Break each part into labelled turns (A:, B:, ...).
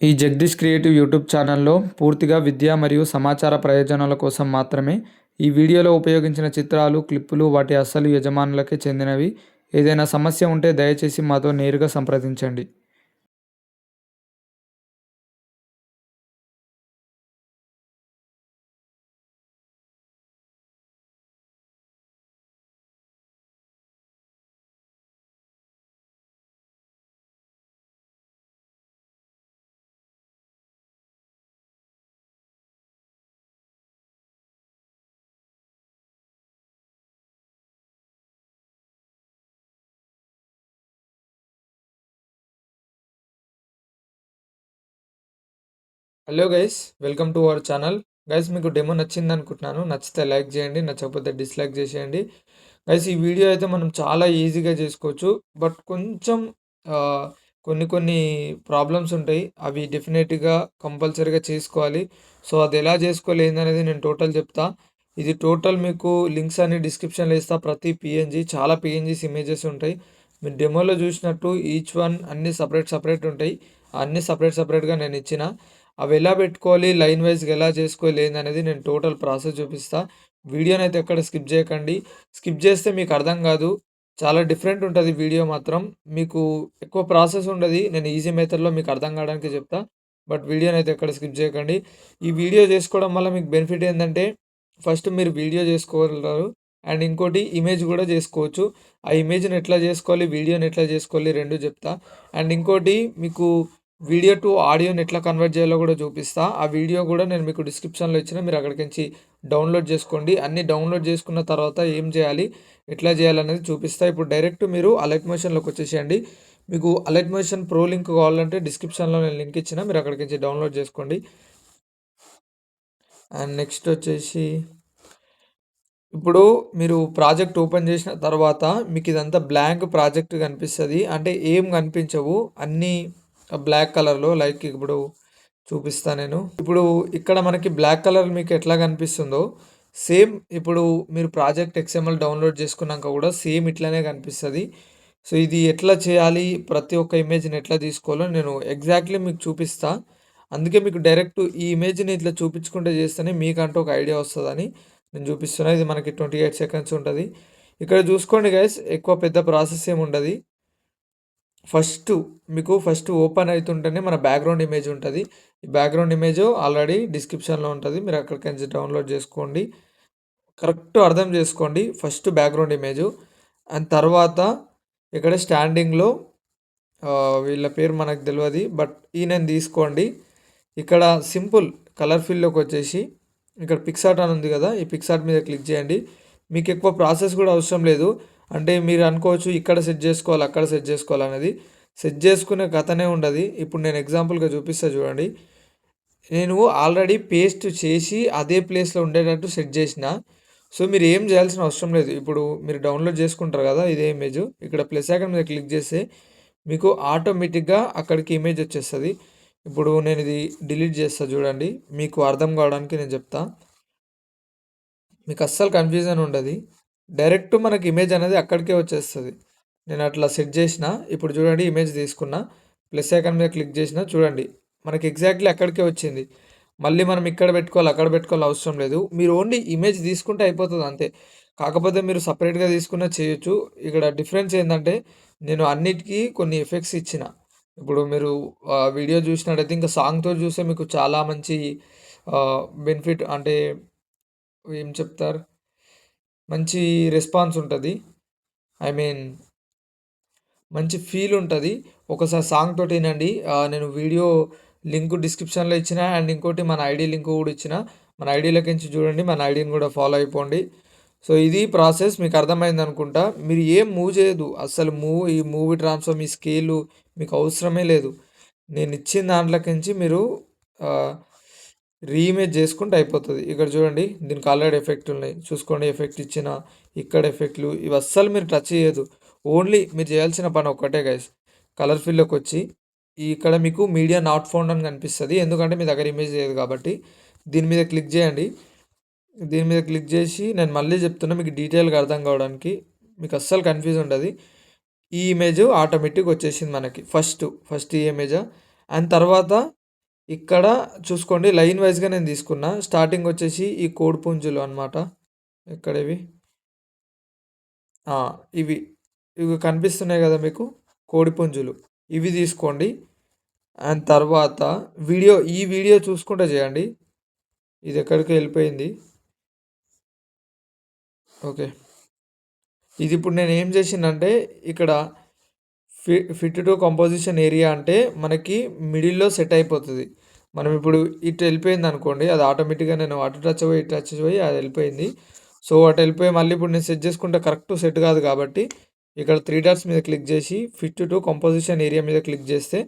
A: ఈ Jagadish creative YouTube ఛానల్లో పూర్తిగా విద్య మరియు సమాచార ప్రయోజనాల కోసం మాత్రమే ఈ వీడియోలో ఉపయోగించిన చిత్రాలు క్లిప్పులు వాటి అసలు యజమానులకే చెందినవి. ఏదైనా సమస్య ఉంటే దయచేసి మాతో నేరుగా సంప్రదించండి. Hello guys welcome to our channel guys మీకు డెమో నచ్చింది అనుకుంటున్నాను. నచ్చితే లైక్ చేయండి నచ్చకపోతే డిస్లైక్ చేసేయండి. గైస్ ఈ వీడియో అయితే మనం చాలా ఈజీగా చేసుకోవచ్చు. బట్ కొంచెం కొన్ని కొన్ని ప్రాబ్లమ్స్ ఉంటాయి. అవి డెఫినెట్గా కంపల్సరీగా చేసుకోవాలి. సో అది ఎలా చేసుకోలేదు అనేది నేను టోటల్ చెప్తా. ఇది టోటల్ మీకు లింక్స్ అన్ని డిస్క్రిప్షన్లో ఇస్తా. ప్రతి పిఎన్జీ చాలా పిఎన్జీస్ ఇమేజెస్ ఉంటాయి. మీరు డెమోలో చూసినట్టు ఈచ్ వన్ అన్ని సపరేట్ సపరేట్ ఉంటాయి. అన్ని సపరేట్ సపరేట్గా నేను ఇచ్చిన. అవి ఎలా పెట్టుకోవాలి లైన్ వైజ్గా ఎలా చేసుకోవాలి ఏందనేది నేను టోటల్ ప్రాసెస్ చూపిస్తా. వీడియోని అయితే ఎక్కడ స్కిప్ చేయకండి. స్కిప్ చేస్తే మీకు అర్థం కాదు. చాలా డిఫరెంట్ ఉంటుంది వీడియో మాత్రం. మీకు ఎక్కువ ప్రాసెస్ ఉండదు. నేను ఈజీ మెథడ్లో మీకు అర్థం కావడానికి చెప్తా. బట్ వీడియోని అయితే ఎక్కడ స్కిప్ చేయకండి. ఈ వీడియో చేసుకోవడం వల్ల మీకు బెనిఫిట్ ఏంటంటే ఫస్ట్ మీరు వీడియో చేసుకోగలరు. అండ్ ఇంకోటి ఇమేజ్ కూడా చేసుకోవచ్చు. ఆ ఇమేజ్ని ఎట్లా చేసుకోవాలి వీడియోని ఎట్లా చేసుకోవాలి రెండు చెప్తా. అండ్ ఇంకోటి మీకు వీడియో టు ఆడియోని ఎట్లా కన్వర్ట్ చేయాలో కూడా చూపిస్తా. ఆ వీడియో కూడా నేను మీకు డిస్క్రిప్షన్లో ఇచ్చిన మీరు అక్కడికి నుంచి డౌన్లోడ్ చేసుకోండి. అన్ని డౌన్లోడ్ చేసుకున్న తర్వాత ఏం చేయాలి ఎట్లా చేయాలనేది చూపిస్తా. ఇప్పుడు డైరెక్ట్ మీరు అలర్ట్ మోషన్లోకి వచ్చేసేయండి. మీకు అలర్ట్ మోషన్ ప్రో లింక్ కావాలంటే డిస్క్రిప్షన్లో నేను లింక్ ఇచ్చిన మీరు అక్కడికి నుంచి డౌన్లోడ్ చేసుకోండి. అండ్ నెక్స్ట్ వచ్చేసి ఇప్పుడు మీరు ప్రాజెక్ట్ ఓపెన్ చేసిన తర్వాత మీకు ఇదంతా బ్లాంక్ ప్రాజెక్ట్ కనిపిస్తుంది. అంటే ఏం కనిపించవు అన్నీ బ్లాక్ కలర్లో లైక్ ఇప్పుడు చూపిస్తా నేను. ఇప్పుడు ఇక్కడ మనకి బ్లాక్ కలర్ మీకు ఎట్లా కనిపిస్తుందో సేమ్ ఇప్పుడు మీరు ప్రాజెక్ట్ ఎక్స్ఎంఎల్ డౌన్లోడ్ చేసుకున్నాక కూడా సేమ్ ఇట్లానే కనిపిస్తుంది. సో ఇది ఎట్లా చేయాలి ప్రతి ఒక్క ఇమేజ్ని ఎట్లా తీసుకోవాలో నేను ఎగ్జాక్ట్లీ మీకు చూపిస్తా. అందుకే మీకు డైరెక్ట్ ఈ ఇమేజ్ని ఇట్లా చూపించుకుంటే చేస్తేనే మీకంటూ ఒక ఐడియా వస్తుందని నేను చూపిస్తున్నా. ఇది మనకి ట్వంటీ ఎయిట్ సెకండ్స్ ఉంటుంది. ఇక్కడ చూసుకోండి గైస్ ఎక్కువ పెద్ద ప్రాసెస్ ఏమి ఉండదు ఫస్ట్ మీకు ఫస్ట్ ఓపెన్ అవుతుంటేనే మన బ్యాక్గ్రౌండ్ ఇమేజ్ ఉంటుంది. ఈ బ్యాక్గ్రౌండ్ ఇమేజ్ ఆల్రెడీ డిస్క్రిప్షన్లో ఉంటుంది. మీరు అక్కడికి డౌన్లోడ్ చేసుకోండి. కరెక్ట్ అర్థం చేసుకోండి ఫస్ట్ బ్యాక్గ్రౌండ్ ఇమేజ్. అండ్ తర్వాత ఇక్కడ స్టాండింగ్లో వీళ్ళ పేరు మనకు తెలియదు బట్ ఈయన తీసుకోండి. ఇక్కడ సింపుల్ కలర్ ఫీల్డ్లోకి వచ్చేసి ఇక్కడ పిక్సార్ట్ అని ఉంది కదా ఈ పిక్సార్ట్ మీద క్లిక్ చేయండి. మీకు ఎక్కువ ప్రాసెస్ కూడా అవసరం లేదు. అంటే మీరు అనుకోవచ్చు ఇక్కడ సెట్ చేసుకోవాలి అక్కడ సెట్ చేసుకోవాలి అనేది. సెట్ చేసుకునే కథనే ఉండదు. ఇప్పుడు నేను ఎగ్జాంపుల్గా చూపిస్తా చూడండి. నేను ఆల్రెడీ పేస్ట్ చేసి అదే ప్లేస్లో ఉండేటట్టు సెట్ చేసిన. సో మీరు ఏం చేయాల్సిన అవసరం లేదు. ఇప్పుడు మీరు డౌన్లోడ్ చేసుకుంటారు కదా ఇదే ఇమేజ్ ఇక్కడ ప్లస్ ఐకన్ మీద క్లిక్ చేస్తే మీకు ఆటోమేటిక్గా అక్కడికి ఇమేజ్ వచ్చేస్తుంది. ఇప్పుడు నేను ఇది డిలీట్ చేస్తా చూడండి. మీకు అర్థం కావడానికి నేను చెప్తా. మీకు అస్సలు కన్ఫ్యూజన్ ఉండదు. డైరెక్ట్ మనకి ఇమేజ్ అనేది అక్కడికే వచ్చేస్తుంది. నేను అట్లా సెట్ చేసిన ఇప్పుడు చూడండి ఇమేజ్ తీసుకున్నా ప్లస్ ఐకాన్ మీద క్లిక్ చేసిన చూడండి మనకి ఎగ్జాక్ట్లీ అక్కడికే వచ్చింది. మళ్ళీ మనం ఇక్కడ పెట్టుకోవాలి అక్కడ పెట్టుకోవాలి అవసరం లేదు. మీరు ఓన్లీ ఇమేజ్ తీసుకుంటే అయిపోతుంది అంతే. కాకపోతే మీరు సపరేట్గా తీసుకున్న చేయొచ్చు. ఇక్కడ డిఫరెన్స్ ఏంటంటే నేను అన్నిటికీ కొన్ని ఎఫెక్ట్స్ ఇచ్చిన. ఇప్పుడు మీరు వీడియో చూసినట్టయితే ఇంకా సాంగ్తో చూస్తే మీకు చాలా మంచి బెనిఫిట్ అంటే ఏం చెప్తారు? మంచి రెస్పాన్స్ ఉంటుంది. ఐ మీన్ మంచి ఫీల్ ఉంటుంది. ఒకసారి సాంగ్ తోటి వినండి. నేను వీడియో లింక్ డిస్క్రిప్షన్లో ఇచ్చిన అండ్ ఇంకోటి మన ఐడి లింక్ కూడా ఇచ్చిన. మన ఐడిలోకి నుంచి చూడండి. మన ఐడిని కూడా ఫాలో అయిపోండి. సో ఇది ప్రాసెస్ మీకు అర్థమైంది అనుకుంటా. మీరు ఏం మూవ్ చేయదు అసలు మూవ్ ఈ మూవీ ట్రాన్స్ఫర్ మీ స్కేలు మీకు అవసరమే లేదు. నేను ఇచ్చిన దాంట్లోకి నుంచి మీరు రీఇమేజ్ చేసుకుంటే అయిపోతుంది. ఇక్కడ చూడండి దీనికి ఆల్రెడీ ఎఫెక్ట్ ఉన్నాయి. చూసుకోండి ఎఫెక్ట్ ఇచ్చిన ఇక్కడ ఎఫెక్ట్లు ఇవి అస్సలు మీరు టచ్ చేయదు ఓన్లీ మీరు చేయాల్సిన పని ఒక్కటే గైస్ కలర్ ఫీల్డ్లోకి వచ్చి ఇక్కడ మీకు మీడియా నాట్ ఫౌండ్ అని కనిపిస్తుంది. ఎందుకంటే మీ దగ్గర ఇమేజ్ లేదు కాబట్టి. దీని మీద క్లిక్ చేయండి. దీని మీద క్లిక్ చేసి నేను మళ్ళీ చెప్తున్నా మీకు డీటెయిల్గా అర్థం కావడానికి మీకు అస్సలు కన్ఫ్యూజ్ ఉండదు. ఈ ఇమేజ్ ఆటోమేటిక్ వచ్చేసింది మనకి. ఫస్ట్ ఫస్ట్ ఈ ఇమేజ్ అండ్ తర్వాత ఇక్కడ చూసుకోండి లైన్ వైజ్‌గా నేను తీసుకున్నా. స్టార్టింగ్ వచ్చేసి ఈ కోడి పుంజులు అనమాట. ఇక్కడ ఇవి ఇవి. ఇవి కనిపిస్తున్నాయి కదా మీకు కోడి పుంజులు. ఇవి తీసుకోండి. అండ్ తర్వాత వీడియో ఈ వీడియో చూసుకుంటే చేయండి. ఇది ఎక్కడికి వెళ్ళిపోయింది ఓకే. ఇది ఇప్పుడు నేను ఏం చేసిందంటే ఇక్కడ ఫి ఫిట్ టు కంపోజిషన్ ఏరియా అంటే మనకి మిడిల్‌లో సెట్ అయిపోతుంది మనం ఇప్పుడు ఇటు వెళ్ళిపోయింది అనుకోండి అది ఆటోమేటిక్‌గా నేను అటు టచ్ పోయి ఇటు టచ్ పోయి అది వెళ్ళిపోయింది సో, అటు వెళ్ళిపోయి మళ్ళీ ఇప్పుడు నేను సెట్ చేసుకుంటే కరెక్ట్ సెట్ కాదు కాబట్టి ఇక్కడ త్రీ డాట్స్ మీద క్లిక్ చేసి ఫిట్ టు కంపోజిషన్ ఏరియా మీద క్లిక్ చేస్తే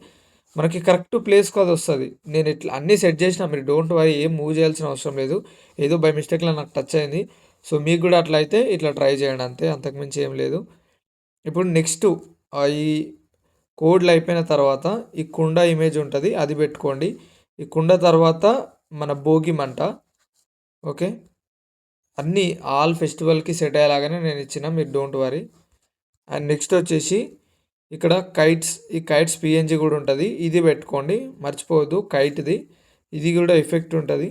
A: మనకి కరెక్ట్ ప్లేస్‌కి అది వస్తుంది నేను ఇట్లా అన్నీ సెట్ చేసినా మీరు డోంట్ వరీ ఏం మూవ్ చేయాల్సిన అవసరం లేదు. ఏదో బై మిస్టేక్‌లో నాకు టచ్ అయింది. సో, మీకు కూడా అట్లా అయితే ఇట్లా ట్రై చేయండి అంతే. అంతకుమించి ఏం లేదు. ఇప్పుడు నెక్స్ట్ ఈ కోడ్లు అయిపోయిన తర్వాత ఈ కుండ ఇమేజ్ ఉంటుంది అది పెట్టుకోండి. ఈ కుండ తర్వాత మన భోగి మంట. ఓకే. అన్నీ ఆల్ ఫెస్టివల్‌కి సెట్ అయ్యేలాగానే నేను ఇచ్చిన. మీరు డోంట్ వరీ. అండ్ నెక్స్ట్ వచ్చేసి ఇక్కడ కైట్స్ ఈ కైట్స్ పీఎన్‌జీ కూడా ఉంటుంది ఇది పెట్టుకోండి. మర్చిపోవద్దు కైట్‌ది. ఇది కూడా ఎఫెక్ట్ ఉంటుంది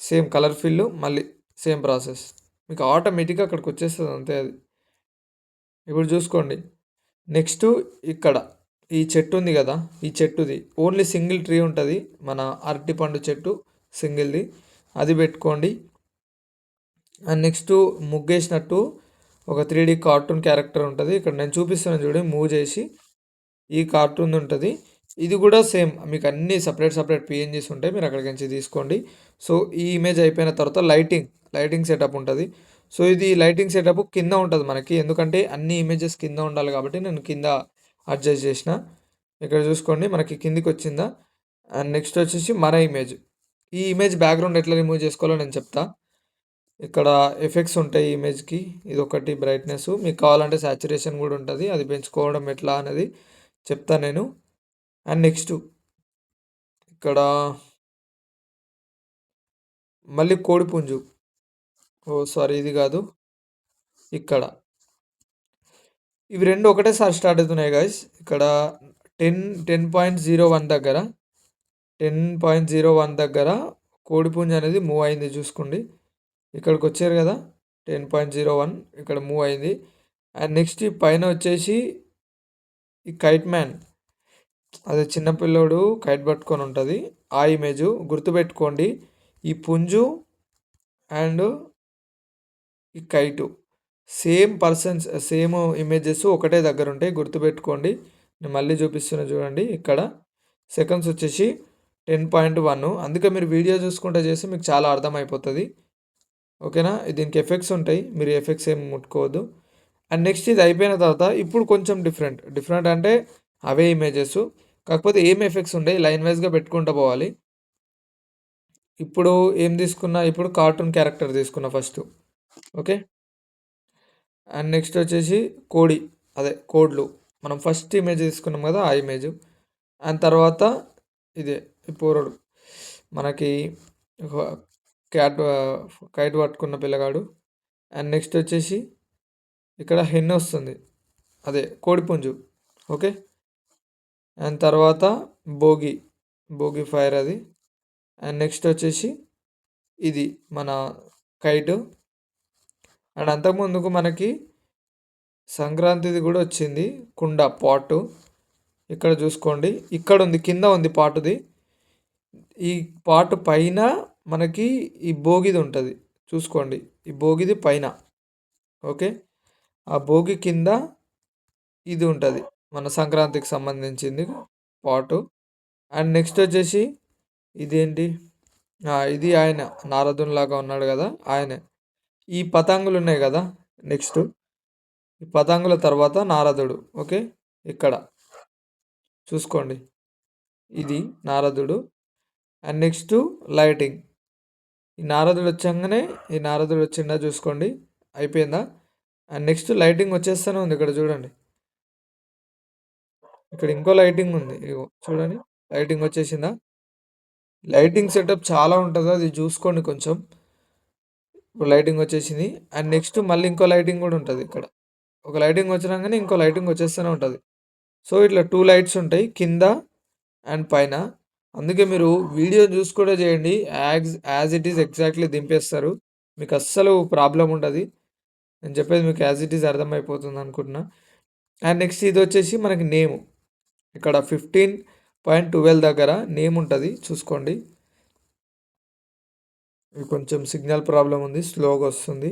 A: సేమ్ కలర్ ఫిల్ మళ్ళీ సేమ్ ప్రాసెస్. మీకు ఆటోమేటిక్‌గా అక్కడికి వచ్చేస్తుంది అంతే అది. ఇప్పుడు చూసుకోండి. నెక్స్ట్ ఇక్కడ ఈ చెట్టు ఉంది కదా ఈ చెట్టుది ఓన్లీ సింగిల్ ట్రీ ఉంటుంది మన అరటిపండు చెట్టు సింగిల్‌ది. అది పెట్టుకోండి. అండ్ నెక్స్ట్ ముగ్గేసినట్టు ఒక 3డీ కార్టూన్ క్యారెక్టర్ ఉంటుంది ఇక్కడ నేను చూపిస్తున్నాను చూడండి మూవ్ చేసి ఈ కార్టూన్ ఉంటుంది ఇది కూడా సేమ్ మీకు అన్ని సపరేట్ సపరేట్ పిఎన్జీస్ ఉంటాయి. మీరు అక్కడికి నుంచి తీసుకోండి. సో, ఈ ఇమేజ్ అయిపోయిన తర్వాత లైటింగ్, లైటింగ్ సెటప్ ఉంటుంది సో, ఇది లైటింగ్ సెటప్ కింద ఉంటుంది మనకి. ఎందుకంటే అన్ని ఇమేజెస్ కింద ఉండాలి కాబట్టి నేను కింద అడ్జస్ట్ చేసిన. ఇక్కడ చూసుకోండి మనకి కిందికి వచ్చిందా అండ్ నెక్స్ట్ వచ్చేసి మన ఇమేజ్. ఈ ఇమేజ్ బ్యాక్‌గ్రౌండ్ ఎట్లా రిమూవ్ చేసుకోవాలో నేను చెప్తా. ఇక్కడ ఎఫెక్ట్స్ ఉంటాయి ఈ ఇమేజ్‌కి. ఒకటి బ్రైట్‌నెస్ మీకు కావాలంటే సాచురేషన్ కూడా ఉంటుంది అది పెంచుకోవడం ఎట్లా అనేది చెప్తా నేను. అండ్ నెక్స్ట్ ఇక్కడ మళ్ళీ కోడిపుంజు. ఓ సారీ ఇది కాదు. ఇక్కడ. ఇవి రెండు ఒకటేసారి స్టార్ట్ అవుతున్నాయి గాయస్ ఇక్కడ 10 10.01 దగ్గర 10.01 దగ్గర కోడిపుంజ అనేది మూవ్ అయింది చూసుకోండి. ఇక్కడికి వచ్చారు కదా టెన్ పాయింట్ జీరో వన్ ఇక్కడ మూవ్ అయింది. అండ్ నెక్స్ట్ పైన వచ్చేసి ఈ కైట్ మ్యాన్. అదే చిన్నపిల్లోడు కైట్ పట్టుకొని ఉంటుంది ఆ ఇమేజ్ గుర్తుపెట్టుకోండి. ఈ పుంజు అండ్ ఈ kite same persons same images ఒకటే దగ్గర ఉంటాయి. గుర్తుపెట్టుకోండి. నేను మళ్ళీ చూపిస్తున్నా చూడండి ఇక్కడ. సెకండ్స్ వచ్చేసి 10.1 అందుకే మీరు వీడియో చూసుకుంటే చేస్తే మీకు చాలా అర్థమైపోతుంది ఓకేనా? దీనికి ఎఫెక్ట్స్ ఉంటాయి. మీరు ఎఫెక్ట్స్ ఏం ముట్టుకోవద్దు. అండ్ నెక్స్ట్ ఇది అయిపోయిన తర్వాత ఇప్పుడు కొంచెం డిఫరెంట్. డిఫరెంట్ అంటే అవే ఇమేజెస్. కాకపోతే ఏం ఎఫెక్ట్స్ ఉండే లైన్ వైస్‌గా పెట్టుకుంటూ పోవాలి. ఇప్పుడు ఏం తీసుకున్నా ఇప్పుడు కార్టూన్ క్యారెక్టర్ తీసుకున్నా ఫస్ట్. ఓకే. అండ్ నెక్స్ట్ వచ్చేసి కోడి అదే కోడ్లు. మనం ఫస్ట్ ఇమేజ్ తీసుకున్నాం కదా! ఆ ఇమేజ్. అండ్ తర్వాత ఇదే ఈ పోరడు. మనకి క్యాట్ కైట్ పట్టుకున్న పిల్లగాడు. అండ్ నెక్స్ట్ వచ్చేసి ఇక్కడ హెన్ వస్తుంది. అదే కోడిపుంజు. ఓకే. అండ్ తర్వాత భోగి. భోగి ఫైర్ అది. అండ్ నెక్స్ట్ వచ్చేసి ఇది మన కైట్. అండ్ అంతకుముందుకు మనకి సంక్రాంతిది కూడా వచ్చింది. కుండ పాటు. ఇక్కడ చూసుకోండి. ఇక్కడ ఉంది. కింద ఉంది పాటుది. ఈ పాటు పైన మనకి ఈ భోగిది ఉంటుంది చూసుకోండి. ఈ భోగిది పైన. ఓకే. ఆ భోగి కింద ఇది ఉంటుంది మన సంక్రాంతికి సంబంధించింది పాటు. అండ్ నెక్స్ట్ వచ్చేసి ఇదేంటి? ఇది ఆయన నారదునిలాగా ఉన్నాడు కదా ఆయనే. ఈ పతంగులు ఉన్నాయి కదా నెక్స్ట్. ఈ పతంగుల తర్వాత నారదుడు. ఓకే. ఇక్కడ. చూసుకోండి. ఇది నారదుడు. And next lighting. ఈ నారదుడు వచ్చాగానే ఈ నారదుడు వచ్చిండా చూసుకోండి. అయిపోయిందా? అండ్ నెక్స్ట్ లైటింగ్ వచ్చేస్తూనే ఉంది ఇక్కడ చూడండి. ఇక్కడ ఇంకో లైటింగ్ ఉంది. ఇగో చూడండి. లైటింగ్ వచ్చేసిందా? లైటింగ్ సెటప్ చాలా ఉంటుంది అది చూసుకోండి కొంచెం. ఇప్పుడు లైటింగ్ వచ్చేసింది. అండ్ నెక్స్ట్ మళ్ళీ ఇంకో లైటింగ్ కూడా ఉంటుంది ఇక్కడ. ఒక లైటింగ్ వచ్చినాకనే ఇంకో లైటింగ్ వచ్చేస్తూనే ఉంటుంది సో, ఇట్లా టూ లైట్స్ ఉంటాయి. కింద అండ్ పైన. అందుకే మీరు వీడియో చూసి కూడా చేయండి as as it is exactly దింపేస్తారు మీకు అస్సలు ప్రాబ్లం ఉండదు నేను చెప్పేది మీకు యాజ్ ఇట్ ఈస్ అర్థమైపోతుంది అనుకుంటున్నా అండ్ నెక్స్ట్ ఇది వచ్చేసి మనకి నేమ్ ఇక్కడ ఫిఫ్టీన్ పాయింట్ ట్వెల్వ్ దగ్గర నేమ్ ఉంటుంది చూసుకోండి కొంచెం సిగ్నల్ ప్రాబ్లం ఉంది స్లోగా వస్తుంది.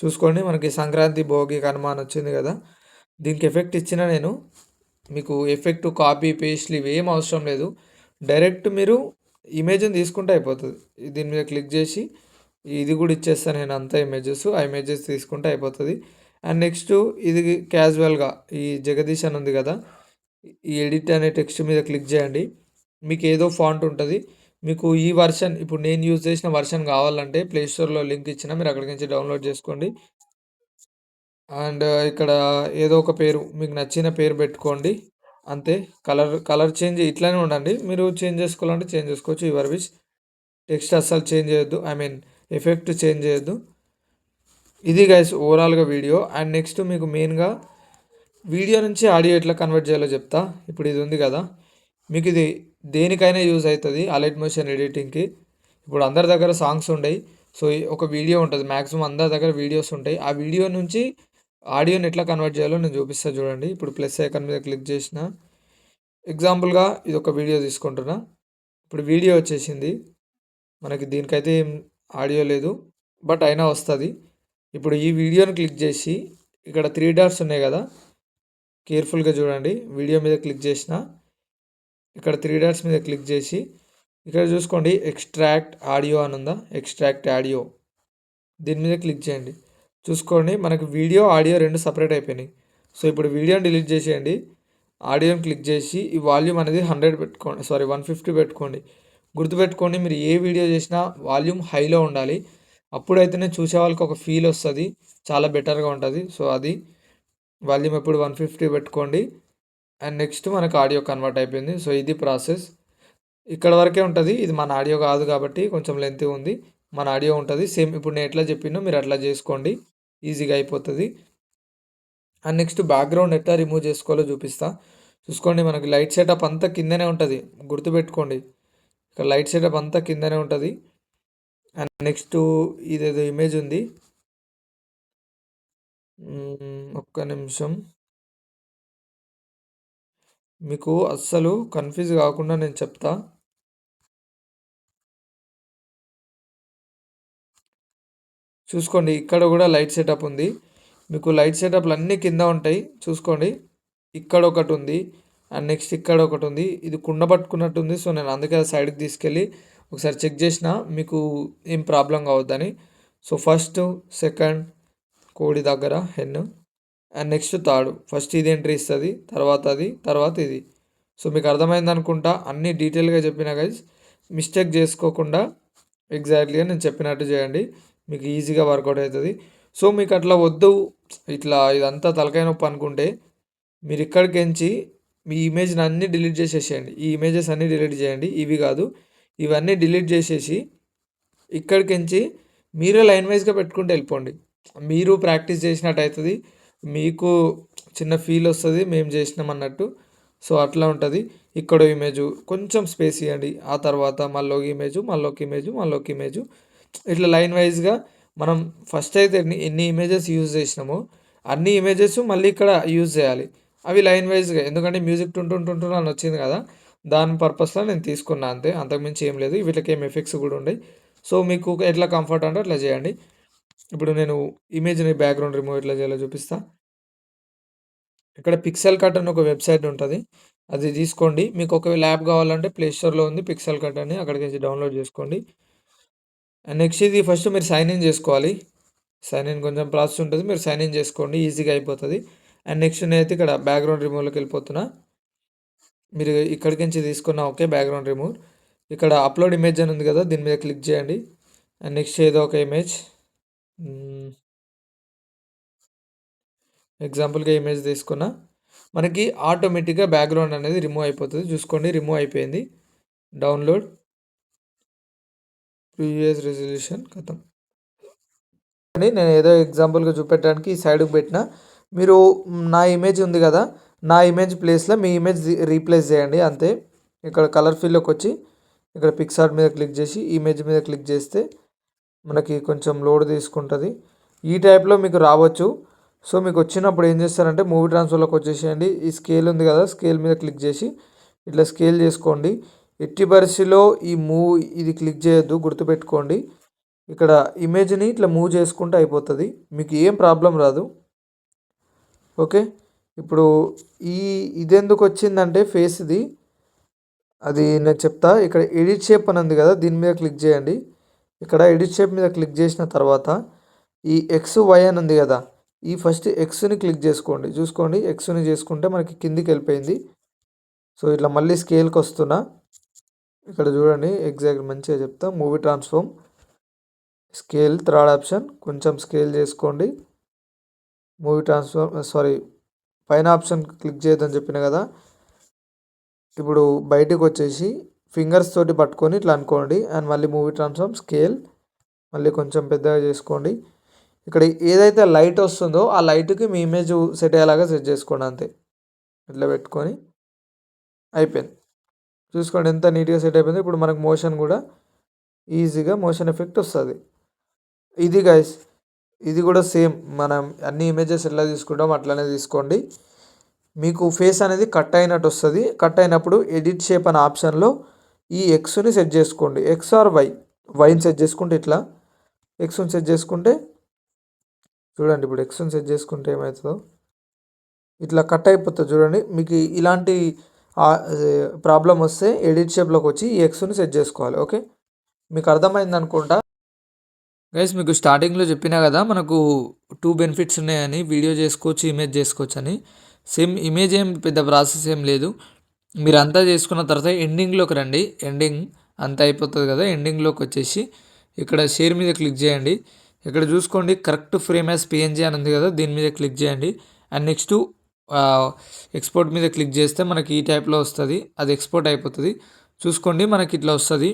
A: చూసుకోండి మనకి సంక్రాంతి భోగి కనుమాన్ వచ్చింది కదా. దీనికి ఎఫెక్ట్ ఇచ్చిన నేను. మీకు ఎఫెక్ట్ కాపీ పేస్ట్లు ఇవి ఏం అవసరం లేదు. డైరెక్ట్ మీరు ఇమేజ్ని తీసుకుంటే అయిపోతుంది. దీని మీద క్లిక్ చేసి ఇది కూడా ఇచ్చేస్తాను నేను అంతా ఇమేజెస్ ఆ ఇమేజెస్ తీసుకుంటే అయిపోతుంది. అండ్ నెక్స్ట్ ఇది క్యాజువల్గా ఈ జగదీష్ అని ఉంది కదా. ఈ ఎడిట్ అనే టెక్స్ట్ మీద క్లిక్ చేయండి. మీకు ఏదో ఫాంట్ ఉంటుంది. మీకు ఈ వర్షన్ ఇప్పుడు నేను యూజ్ చేసిన వర్షన్ కావాలంటే ప్లే స్టోర్లో లింక్ ఇచ్చిన మీరు అక్కడికి నుంచి డౌన్లోడ్ చేసుకోండి. అండ్ uh, ఇక్కడ ఏదో ఒక పేరు మీకు నచ్చిన పేరు పెట్టుకోండి. అంతే కలర్ కలర్ చేంజ్ ఇట్లానే ఉండండి. మీరు చేంజ్ చేసుకోవాలంటే చేంజ్ చేసుకోవచ్చు. ఈ విష్ టెక్స్ట్ అస్సలు చేంజ్ చేయొద్దు. ఐ మీన్ ఎఫెక్ట్ చేంజ్ చేయొద్దు. ఇది గైస్ ఓవరాల్గా వీడియో అండ్ నెక్స్ట్ మీకు మెయిన్గా వీడియో నుంచి ఆడియో ఎట్లా కన్వర్ట్ చేయాలో చెప్తా. ఇప్పుడు ఇది ఉంది కదా. మీకు ఇది దేనికైనా యూజ్ అవుతుంది అలైట్ మోషన్ ఎడిటింగ్కి. ఇప్పుడు అందరి దగ్గర సాంగ్స్ ఉండయి సో ఒక వీడియో ఉంటుంది మ్యాక్సిమం అందరి దగ్గర వీడియోస్ ఉంటాయి. ఆ వీడియో నుంచి ఆడియోని ఎట్లా కన్వర్ట్ చేయాలో నేను చూపిస్తాను చూడండి. ఇప్పుడు ప్లస్ ఐకాన్ మీద క్లిక్ చేసిన. ఎగ్జాంపుల్గా ఇది ఒక వీడియో తీసుకుంటున్నా. ఇప్పుడు వీడియో వచ్చేసింది. మనకి దీనికైతే ఏం ఆడియో లేదు బట్ అయినా వస్తుంది. ఇప్పుడు ఈ వీడియోని క్లిక్ చేసి ఇక్కడ త్రీ డాట్స్ ఉన్నాయి కదా కేర్ఫుల్గా చూడండి. వీడియో మీద క్లిక్ చేసిన. ఇక్కడ త్రీ డాట్స్ మీద క్లిక్ చేసి ఇక్కడ చూసుకోండి ఎక్స్ట్రాక్ట్ ఆడియో అని ఉందా ఎక్స్ట్రాక్ట్ ఆడియో దీని మీద క్లిక్ చేయండి. చూసుకోండి మనకు వీడియో ఆడియో రెండు సపరేట్ అయిపోయినాయి. సో ఇప్పుడు వీడియోని డిలీట్ చేసేయండి. ఆడియోని క్లిక్ చేసి ఈ వాల్యూమ్ అనేది హండ్రెడ్ పెట్టుకోండి సారీ వన్ ఫిఫ్టీ పెట్టుకోండి. గుర్తుపెట్టుకోండి మీరు ఏ వీడియో చేసినా వాల్యూమ్ హైలో ఉండాలి. అప్పుడైతేనే చూసే వాళ్ళకి ఒక ఫీల్ వస్తుంది చాలా బెటర్గా ఉంటుంది. సో అది వాల్యూమ్ ఎప్పుడు వన్ ఫిఫ్టీ పెట్టుకోండి. అండ్ నెక్స్ట్ మనకు ఆడియో కన్వర్ట్ అయిపోయింది. సో ఇది ప్రాసెస్ ఇక్కడ వరకే ఉంటుంది. ఇది మన ఆడియో కాదు కాబట్టి కొంచెం లెంత్ ఉంది. మన ఆడియో ఉంటుంది. సేమ్ ఇప్పుడు నేను ఎట్లా చెప్పినో మీరు అట్లా చేసుకోండి. ఈజీగా అయిపోతుంది. అండ్ నెక్స్ట్ బ్యాక్గ్రౌండ్ ఎట్లా రిమూవ్ చేసుకోవాలో చూపిస్తా. చూసుకోండి మనకి లైట్ సెటప్ అంతా కిందనే ఉంటుంది. గుర్తుపెట్టుకోండి. ఇక్కడ లైట్ సెటప్ అంతా కిందనే ఉంటుంది. అండ్ నెక్స్ట్ ఇదేదో ఇమేజ్ ఉంది. Hmm, ఒక్క నిమిషం. మీకు అస్సలు కన్ఫ్యూజ్ కాకుండా నేను చెప్తా. చూసుకోండి ఇక్కడ కూడా లైట్ సెటప్ ఉంది. మీకు లైట్ సెటప్లు అన్నీ కింద ఉంటాయి. చూసుకోండి ఇక్కడ ఒకటి ఉంది అండ్ నెక్స్ట్ ఇక్కడ ఒకటి ఉంది. ఇది కుండ పట్టుకున్నట్టు ఉంది సో నేను అందుకే సైడ్కి తీసుకెళ్ళి ఒకసారి చెక్ చేసిన మీకు ఏం ప్రాబ్లం కావద్దని. సో ఫస్ట్ సెకండ్ కోడి దగ్గర hen and next third first ఇది ఎంట్రీ ఇస్తుంది తర్వాత అది తర్వాత ఇది. సో మీకు అర్థమైంది అనుకుంటా అన్ని డీటెయిల్గా చెప్పిన గైజ్ మిస్టేక్ చేసుకోకుండా ఎగ్జాక్ట్లీగా నేను చెప్పినట్టు చేయండి. మీకు ఈజీగా వర్కౌట్ అవుతుంది. సో మీకు అట్లా వద్దు ఇట్లా ఇదంతా తలకాయ నొప్పి అనుకుంటే మీరు ఇక్కడికి ఎంచి మీ ఇమేజ్ని అన్నీ డిలీట్ చేసేసేయండి. ఈ ఇమేజెస్ అన్నీ డిలీట్ చేయండి. ఇవి కాదు ఇవన్నీ డిలీట్ చేసేసి ఇక్కడికి ఎంచి మీరే లైన్ వైజ్గా పెట్టుకుంటూ వెళ్ళిపోండి. మీరు ప్రాక్టీస్ చేసినట్టు అవుతుంది. మీకు చిన్న ఫీల్ వస్తుంది మేము చేసినాం అన్నట్టు. సో అట్లా ఉంటుంది. ఇక్కడ ఇమేజ్ కొంచెం స్పేస్ ఇవ్వండి ఆ తర్వాత మళ్ళీ ఒక ఇమేజ్ మళ్ళీ ఒక ఇమేజ్ మళ్ళీ ఒక ఇమేజ్ ఇట్లా లైన్ వైజ్గా మనం ఫస్ట్ అయితే ఎన్ని ఎన్ని ఇమేజెస్ యూజ్ చేసినామో అన్ని ఇమేజెస్ మళ్ళీ ఇక్కడ యూజ్ చేయాలి. అవి లైన్ వైజ్గా ఎందుకంటే మ్యూజిక్ టుంటుంటుంటు అని వచ్చింది కదా. దాని పర్పస్లో నేను తీసుకున్నా అంతే. అంతకుమించి ఏం లేదు. వీటికి ఏం ఎఫెక్ట్స్ కూడా ఉన్నాయి సో మీకు ఎట్లా కంఫర్ట్ అంటే అట్లా చేయండి. ఇప్పుడు నేను ఇమేజ్ని బ్యాక్గ్రౌండ్ రిమూవ్ ఎట్లా చేయాలో చూపిస్తా. ఇక్కడ పిక్సెల్ కట్ అని ఒక వెబ్సైట్ ఉంటుంది. అది తీసుకోండి. మీకు ఒక ల్యాబ్ కావాలంటే ప్లే స్టోర్లో ఉంది పిక్సెల్ కట్ అని. అక్కడికి డౌన్లోడ్ చేసుకోండి. అండ్ నెక్స్ట్ ఇది ఫస్ట్ మీరు సైన్ ఇన్ చేసుకోవాలి. సైన్ ఇన్ కొంచెం ప్రాసెస్ ఉంటుంది. మీరు సైన్ ఇన్ చేసుకోండి. ఈజీగా అయిపోతుంది. అండ్ నెక్స్ట్ నేనైతే ఇక్కడ బ్యాక్గ్రౌండ్ రిమూవ్లోకి వెళ్ళిపోతున్నా. మీరు ఇక్కడికి నుంచి తీసుకున్న ఓకే బ్యాక్గ్రౌండ్ రిమూవ్. ఇక్కడ అప్లోడ్ ఇమేజ్ అని ఉంది కదా దీని మీద క్లిక్ చేయండి. అండ్ నెక్స్ట్ ఏదో ఒక ఇమేజ్. ఎగ్జాంపుల్గా ఇమేజ్ తీసుకున్నా. మనకి ఆటోమేటిక్గా బ్యాక్గ్రౌండ్ అనేది రిమూవ్ అయిపోతుంది. చూసుకోండి రిమూవ్ అయిపోయింది. డౌన్లోడ్ ప్రీవియస్ రెజల్యూషన్ కథం. నేను ఏదో ఎగ్జాంపుల్గా చూపెట్టడానికి ఈ సైడ్కి పెట్టిన. మీరు నా ఇమేజ్ ఉంది కదా నా ఇమేజ్ ప్లేస్లో మీ ఇమేజ్ రీప్లేస్ చేయండి అంతే. ఇక్కడ కలర్ ఫీల్డ్లోకి వచ్చి ఇక్కడ పిక్సార్ట్ మీద క్లిక్ చేసి ఇమేజ్ మీద క్లిక్ చేస్తే మనకి కొంచెం లోడ్ తీసుకుంటుంది. ఈ టైప్లో మీకు రావచ్చు. సో మీకు వచ్చినప్పుడు ఏం చేస్తారంటే మూవీ ట్రాన్స్ఫర్లోకి వచ్చేసేయండి. ఈ స్కేల్ ఉంది కదా స్కేల్ మీద క్లిక్ చేసి ఇట్లా స్కేల్ చేసుకోండి. ఎట్టి పరిస్థితిలో ఈ మూవ్ ఇది క్లిక్ చేయొద్దు గుర్తుపెట్టుకోండి. ఇక్కడ ఇమేజ్ని ఇట్లా మూవ్ చేసుకుంటే అయిపోతుంది. మీకు ఏం ప్రాబ్లం రాదు. ఓకే? ఇప్పుడు ఈ ఇదెందుకు వచ్చిందంటే ఫేస్ ఇది అది నేను చెప్తా. ఇక్కడ ఎడిట్ షేప్ అని ఉంది కదా దీని మీద క్లిక్ చేయండి. ఇక్కడ ఎడిట్ షేప్ మీద క్లిక్ చేసిన తర్వాత ఈ ఎక్స్ వై అని ఉంది కదా ఈ ఫస్ట్ ఎక్స్ని క్లిక్ చేసుకోండి. చూసుకోండి ఎక్స్ని చేసుకుంటే మనకి కిందికి వెళ్ళిపోయింది. సో ఇట్లా మళ్ళీ స్కేల్కి వస్తున్నా ఇక్కడ చూడండి ఎగ్జాక్ట్ మంచిగా చెప్తా. Movie transform scale third option కొంచెం స్కేల్ చేసుకోండి. మూవీ ట్రాన్స్ఫార్మ్ సారీ పైన ఆప్షన్ క్లిక్ చేయొద్దని చెప్పిన కదా ఇప్పుడు బయటకు వచ్చేసి ఫింగర్స్ తోటి పట్టుకొని ఇట్లా అనుకోండి అండ్ మళ్ళీ మూవీ ట్రాన్స్ఫార్మ్ స్కేల్ మళ్ళీ కొంచెం పెద్దగా చేసుకోండి. ఇక్కడ ఏదైతే లైట్ వస్తుందో ఆ లైట్కి మీ ఇమేజ్ సెట్ అయ్యేలాగా సెట్ చేసుకోండి అంతే. ఇట్లా పెట్టుకొని అయిపోయింది. చూసుకోండి ఎంత నీట్గా సెట్ అయిపోయింది. ఇప్పుడు మనకు మోషన్ కూడా ఈజీగా మోషన్ ఎఫెక్ట్ వస్తుంది. ఇది గైస్ ఇది కూడా సేమ్. మనం అన్ని ఇమేజెస్ ఎలా తీసుకుంటాం అట్లనే తీసుకోండి. మీకు ఫేస్ అనేది కట్ అయినట్టు వస్తుంది. కట్ అయినప్పుడు ఎడిట్ షేప్ అనే ఆప్షన్లో ఈ ఎక్స్ని సెట్ చేసుకోండి. ఎక్స్ ఆర్ వై వైని సెట్ చేసుకుంటే ఇట్లా ఎక్స్ని సెట్ చేసుకుంటే చూడండి ఇప్పుడు ఎక్స్ని సెట్ చేసుకుంటే ఏమవుతుందో. ఇట్లా కట్ అయిపోతుంది చూడండి. మీకు ఇలాంటి ప్రాబ్లం వస్తే ఎడిట్ షేప్లోకి వచ్చి ఈ ఎక్స్ని సెట్ చేసుకోవాలి. ఓకే? మీకు అర్థమైంది అనుకుంటా? గైస్ మీకు స్టార్టింగ్లో చెప్పినా కదా మనకు టూ బెనిఫిట్స్ ఉన్నాయని వీడియో చేసుకోవచ్చు ఇమేజ్ చేసుకోవచ్చు అని. సేమ్ ఇమేజ్ ఏం పెద్ద ప్రాసెస్ ఏం లేదు. మీరు అంతా చేసుకున్న తర్వాత ఎండింగ్లోకి రండి. ఎండింగ్ అంతా అయిపోతుంది కదా ఎండింగ్లోకి వచ్చేసి ఇక్కడ షేర్ మీద క్లిక్ చేయండి. ఇక్కడ చూసుకోండి కరెక్ట్ ఫ్రేమ్ యాజ్ పిఎన్జీ అని ఉంది కదా దీని మీద క్లిక్ చేయండి. అండ్ నెక్స్ట్ ఎక్స్పోర్ట్ మీద క్లిక్ చేస్తే మనకి ఈ టైప్లో వస్తుంది. అది ఎక్స్పోర్ట్ అయిపోతుంది. చూసుకోండి మనకి ఇట్లా వస్తుంది.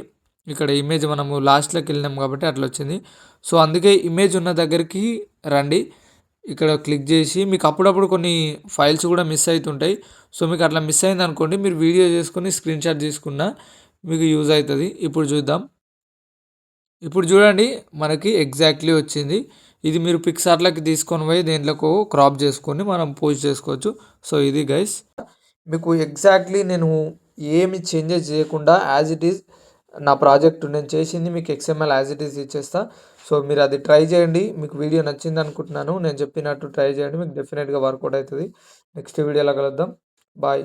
A: ఇక్కడ ఇమేజ్ మనము లాస్ట్లోకి వెళ్ళినాం కాబట్టి అట్లా వచ్చింది. సో అందుకే ఇమేజ్ ఉన్న దగ్గరికి రండి. ఇక్కడ క్లిక్ చేసి మీకు అప్పుడప్పుడు కొన్ని ఫైల్స్ కూడా మిస్ అవుతుంటాయి సో మీకు అట్లా మిస్ అయింది అనుకోండి మీరు వీడియో చేసుకొని స్క్రీన్ షాట్ తీసుకున్నా మీకు యూజ్ అవుతుంది ఇప్పుడు చూద్దాం. ఇప్పుడు చూడండి మనకి ఎగ్జాక్ట్లీ వచ్చింది. ఇది మీరు పిక్సార్ట్లకి తీసుకొని పోయి దేంట్లో క్రాప్ చేసుకొని మనం పోస్ట్ చేసుకోవచ్చు. సో ఇది గైస్ మీకు ఎగ్జాక్ట్లీ నేను ఏమి చేంజెస్ చేయకుండా యాజ్ ఇట్ ఈజ్ నా ప్రాజెక్ట్ నేను చేసింది మీకు ఎక్స్ఎంఎల్ యాజ్ ఇట్ ఈజ్ ఇచ్చేస్తా. సో మీరు అది ట్రై చేయండి. మీకు వీడియో నచ్చింది అనుకుంటున్నాను. నేను చెప్పినట్టు ట్రై చేయండి. మీకు డెఫినెట్గా వర్కౌట్ అవుతుంది. నెక్స్ట్ వీడియోలో కలుద్దాం. బాయ్